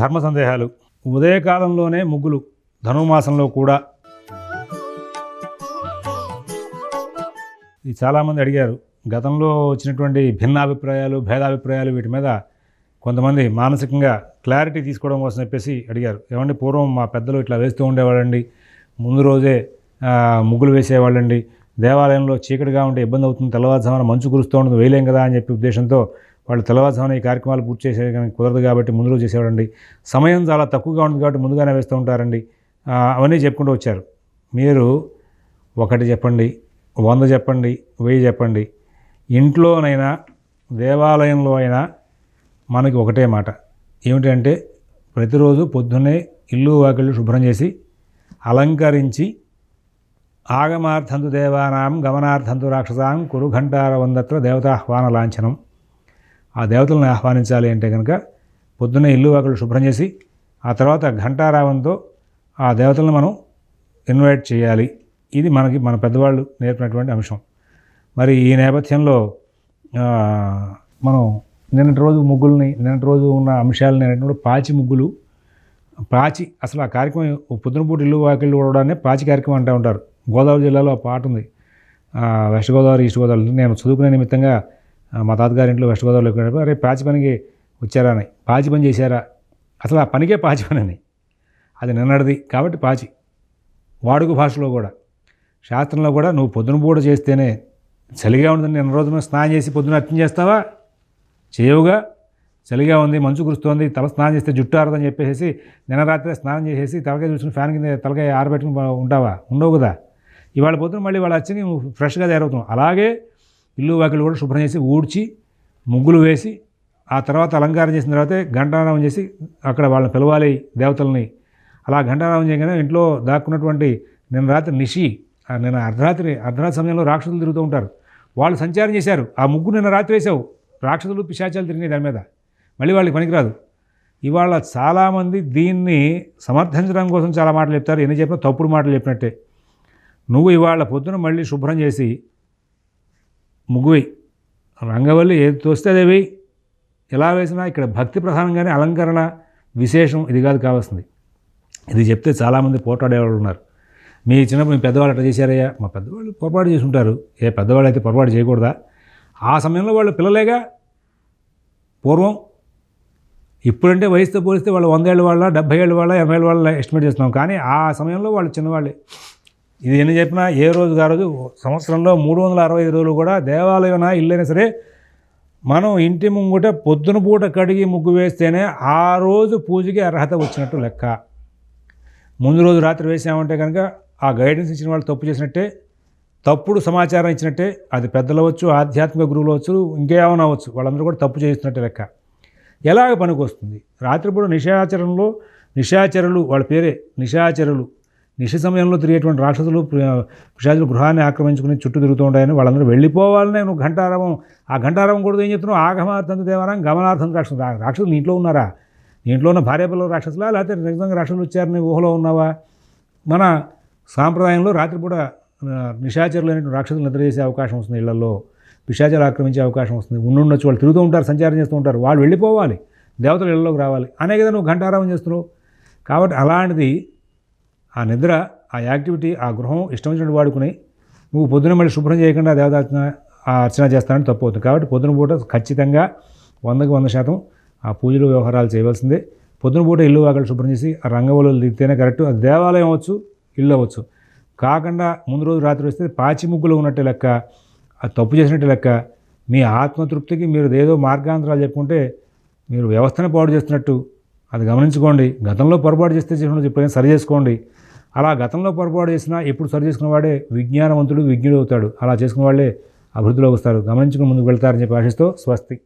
ధర్మ సందేహాలు. ఉదయకాలంలోనే ముగ్గులు ధనుమాసంలో కూడా. ఇది చాలామంది అడిగారు. గతంలో వచ్చినటువంటి భిన్నాభిప్రాయాలు భేదాభిప్రాయాలు వీటి మీద కొంతమంది మానసికంగా క్లారిటీ తీసుకోవడం కోసం చెప్పేసి అడిగారు. ఏమండి పూర్వం మా పెద్దలు ఇట్లా వేస్తూ ఉండేవాళ్ళండి. ముందు రోజే ముగ్గులు వేసేవాళ్ళండి. దేవాలయంలో చీకటిగా ఉంటే ఇబ్బంది అవుతుంది తెల్లవారుజామున మంచు కురుస్తూ ఉంటుంది వేయలేం కదా అని చెప్పి ఉద్దేశంతో వాళ్ళు తెల్లవారుజామున ఈ కార్యక్రమాలు పూర్తి చేసేయడానికి కుదరదు కాబట్టి ముందు రోజు చేసేవాడండి. సమయం చాలా తక్కువగా ఉంటుంది కాబట్టి ముందుగానే వేస్తూ ఉంటారండి. అవన్నీ చెప్పుకుంటూ వచ్చారు. మీరు ఒకటి చెప్పండి వంద చెప్పండి వెయ్యి చెప్పండి. ఇంట్లోనైనా దేవాలయంలో అయినా మనకి ఒకటే మాట. ఏమిటంటే ప్రతిరోజు పొద్దున్నే ఇల్లు వాకిళ్ళు శుభ్రం చేసి అలంకరించి ఆగమార్థంతు దేవానాం గమనార్థంతు రాక్షసాం కురుఘంటార వందత్ర దేవతాహ్వాన లాంఛనం. ఆ దేవతలను ఆహ్వానించాలి అంటే కనుక పొద్దున్న ఇల్లు వాకిళ్ళు శుభ్రం చేసి ఆ తర్వాత ఘంటారావంతో ఆ దేవతలను మనం ఇన్వైట్ చేయాలి. ఇది మనకి మన పెద్దవాళ్ళు నేర్పినటువంటి అంశం. మరి ఈ నేపథ్యంలో మనం నిన్నటి రోజు ముగ్గుల్ని నిన్నటి రోజు ఉన్న అంశాలని అనేటువంటి పాచి ముగ్గులు పాచి అసలు ఆ కార్యక్రమం పొద్దునపూట ఇల్లు వాకిళ్ళు కూడానే పాచి కార్యక్రమం అంటూ ఉంటారు. గోదావరి జిల్లాలో ఆ పాట ఉంది. వెస్ట్ గోదావరి ఈస్ట్ గోదావరి నేను చదువుకునే నిమిత్తంగా మా తాతగారి ఇంట్లో వెస్ట్ గోదావరిలో వెళ్ళినప్పుడు అరే పాచి పనికి వచ్చారా అని. పాచి పని చేశారా? అసలు ఆ పనికే పాచి పని అని. అది నిన్నటిది కాబట్టి పాచి. వాడుక భాషలో కూడా. శాస్త్రంలో కూడా నువ్వు పొద్దున పూట చేస్తేనే చలిగా ఉందని నిన్న రోజున స్నానం చేసి పొద్దున అర్థం చేస్తావా? చేయవుగా. చలిగా ఉంది మంచు కురుస్తోంది తల స్నానం చేస్తే జుట్టు ఆరదని చెప్పేసి నిన్న రాత్రి స్నానం చేసేసి తలకాయ చూసుకుని ఫ్యాన్ కింద తలకాయ ఆరబెట్టుకుని ఉంటావా? ఉండవు కదా. ఇవాళ పొద్దున మళ్ళీ వాళ్ళు వచ్చి నువ్వు ఫ్రెష్గా తయారవుతున్నావు. అలాగే ఇల్లు వాకిలు కూడా శుభ్రం చేసి ఊడ్చి ముగ్గులు వేసి ఆ తర్వాత అలంకారం చేసిన తర్వాతే ఘంటానామం చేసి అక్కడ వాళ్ళని పిలవాలి దేవతల్ని. అలా ఘంటానామం చేయగానే ఇంట్లో దాక్కున్నటువంటి నిన్న రాత్రి నిషి ఆ నిన్న అర్ధరాత్రి అర్ధరాత్రి సమయంలో రాక్షసులు తిరుగుతూ ఉంటారు. వాళ్ళు సంచారం చేశారు. ఆ ముగ్గు నిన్న రాత్రి వేసావు రాక్షసులు పిశాచాలు తిరిగినాయి దాని మీద. మళ్ళీ వాళ్ళకి పనికిరాదు. ఇవాళ చాలామంది దీన్ని సమర్థించడం కోసం చాలా మాటలు చెప్తారు. ఎన్ని చెప్పినా తప్పుడు మాటలు చెప్పినట్టే. నువ్వు ఇవాళ పొద్దున మళ్ళీ శుభ్రం చేసి ముగ్గు రంగవల్లి ఏది తోస్తే అదే వేయి. ఎలా వేసినా ఇక్కడ భక్తి ప్రధానంగానే అలంకరణ విశేషం ఇది కాదు కావాల్సింది. ఇది చెప్తే చాలామంది పోట్లాడేవాళ్ళు ఉన్నారు. మీ చిన్నప్పుడు మీ పెద్దవాళ్ళు అట్లా చేశారయ్యా? మా పెద్దవాళ్ళు పొరపాటు చేసి ఉంటారు ఏ పెద్దవాళ్ళు అయితే పొరపాటు చేయకూడదా? ఆ సమయంలో వాళ్ళు పిల్లలేగా పూర్వం ఇప్పుడంటే వయసుతో పోలిస్తే వాళ్ళు వంద ఏళ్ళ వాళ్ళ డెబ్బై ఏళ్ళ వాళ్ళ ఎనభై ఏళ్ళ వాళ్ళ ఎస్టిమేట్ చేస్తున్నాం. కానీ ఆ సమయంలో వాళ్ళు చిన్నవాళ్ళే. ఇది ఎన్ని చెప్పినా ఏ రోజు ఆ రోజు సంవత్సరంలో మూడు వందల అరవై ఐదు రోజులు కూడా దేవాలయమైనా ఇల్లైనా సరే మనం ఇంటి ముంగుట పొద్దున పూట కడిగి ముగ్గు వేస్తేనే ఆ రోజు పూజకి అర్హత వచ్చినట్టు లెక్క. ముందు రోజు రాత్రి వేసామంటే కనుక ఆ గైడెన్స్ ఇచ్చిన వాళ్ళు తప్పు చేసినట్టే తప్పుడు సమాచారం ఇచ్చినట్టే అది పెద్దలు అవ్వచ్చు ఆధ్యాత్మిక గురువులు అవచ్చు ఇంకేమైనా అవ్వచ్చు వాళ్ళందరూ కూడా తప్పు చేస్తున్నట్టు లెక్క. ఎలాగ పనికి వస్తుంది రాత్రిపూట నిశాచరణలో నిశాచరులు వాళ్ళ పేరే నిశాచరులు నిషి సమయంలో తిరిగేటువంటి రాక్షసులు పిశాచులు గృహాన్ని ఆక్రమించుకుని చుట్టూ తిరుగుతూ ఉంటాయని వాళ్ళందరూ వెళ్ళిపోవాలని నువ్వు ఘంటారామం ఆ ఘంటారావం కూడా ఏం చెప్తున్నావు ఆగమార్థం దేవారం గమనార్థం రాక్షసులు. రాక్షసులు నీ ఇంట్లో ఉన్నారా? నీ ఇంట్లో ఉన్న భార్య పిల్లలు రాక్షసులా? లేకపోతే నిజంగా రాక్షసులు వచ్చారని ఊహలో ఉన్నావా? మన సాంప్రదాయంలో రాత్రిపూట నిషాచరులు నిశాచరులైన రాక్షసులు నిద్ర చేసే అవకాశం వస్తుంది ఇళ్ళలో పిశాచాలు ఆక్రమించే అవకాశం వస్తుంది. ఉండుండొచ్చు వాళ్ళు తిరుగుతూ ఉంటారు సంచారం చేస్తూ ఉంటారు. వాళ్ళు వెళ్ళిపోవాలి. దేవతలు ఇళ్ళలోకి రావాలి. అనే కదా నువ్వు ఘంటారావం చేస్తున్నావు. కాబట్టి అలాంటిది ఆ నిద్ర ఆ యాక్టివిటీ ఆ గృహం ఇష్టం వచ్చినట్టు వాడుకుని నువ్వు పొద్దున మళ్ళీ శుభ్రం చేయకుండా దేవదార్చన అర్చన చేస్తానని తప్పు అవుతుంది. కాబట్టి పొద్దున పూట ఖచ్చితంగా వందకు వంద శాతం ఆ పూజలు వ్యవహారాలు చేయవలసిందే. పొద్దున పూట ఇల్లు వాకలు శుభ్రం చేసి ఆ రంగవల్లులు దిగితేనే కరెక్ట్. అది దేవాలయం అవ్వచ్చు ఇల్లు అవ్వచ్చు. కాకుండా ముందు రోజు రాత్రి వస్తే పాచి ముగ్గులు ఉన్నట్టే లెక్క అది తప్పు చేసినట్టే లెక్క మీ ఆత్మతృప్తికి మీరు ఏదో మార్గాంతరాలు చెప్పుకుంటే మీరు వ్యవస్థను పాడు చేస్తున్నట్టు. అది గమనించుకోండి. గతంలో పొరపాటు చేస్తే చేసిన ఇప్పుడైనా సరి చేసుకోండి. అలా గతంలో పొరపాటు చేసినా ఎప్పుడు సరి చేసుకున్న వాడే విజ్ఞానవంతుడు విజ్ఞుడు అవుతాడు అలా చేసుకున్న వాళ్ళే అభివృద్ధిలోకి వస్తారు. గమనించుకుని ముందుకు వెళ్తారని చెప్పి ఆశిస్తూ స్వస్తి.